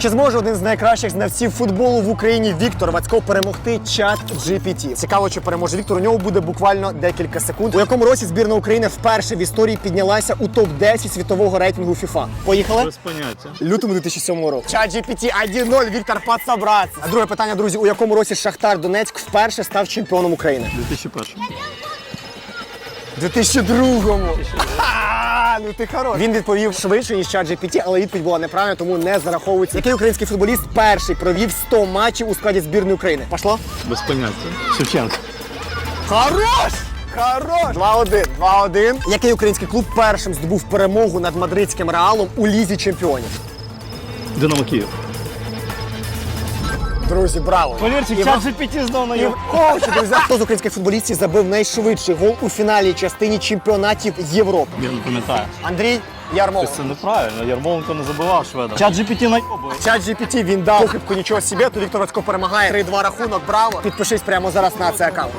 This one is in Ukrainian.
Чи зможе один з найкращих знавців футболу в Україні Віктор Вацько перемогти чат GPT? Цікаво, чи переможе Віктор. У нього буде буквально декілька секунд. У якому році збірна України вперше в історії піднялася у топ 10 світового рейтингу FIFA? Поїхали? Без поняття. Лютому 2007 року. Чат GPT 1-0, Віктор подсобрався. А друге питання, друзі, у якому році Шахтар Донецьк вперше став чемпіоном України? 2001. 2002-му. Ха, Ну ти хороший. Він відповів швидше, ніж чат GPT, але відповідь була неправильна, тому не зараховується. Який український футболіст перший провів 100 матчів у складі збірної України? Пошло? Без поняття. Шевченко. Хорош! Хорош! 2-1, 2-1. Який український клуб першим здобув перемогу над мадридським реалом у лізі чемпіонів? Динамо Київ. Друзі, браво! Повірте, час GPT знов на І друзі, хто з українських футболістів забив найшвидший гол у фіналі частині чемпіонатів Європи? Я не пам'ятаю. Андрій Ярмоленко. Це неправильно. Ярмоленко не забивав шведа. Чат GPT найобує. Чат GPT він дав похибку нічого собі, то Віктор Вацько перемагає. 3-2 рахунок, браво. Підпишись прямо зараз на цей аккаунт.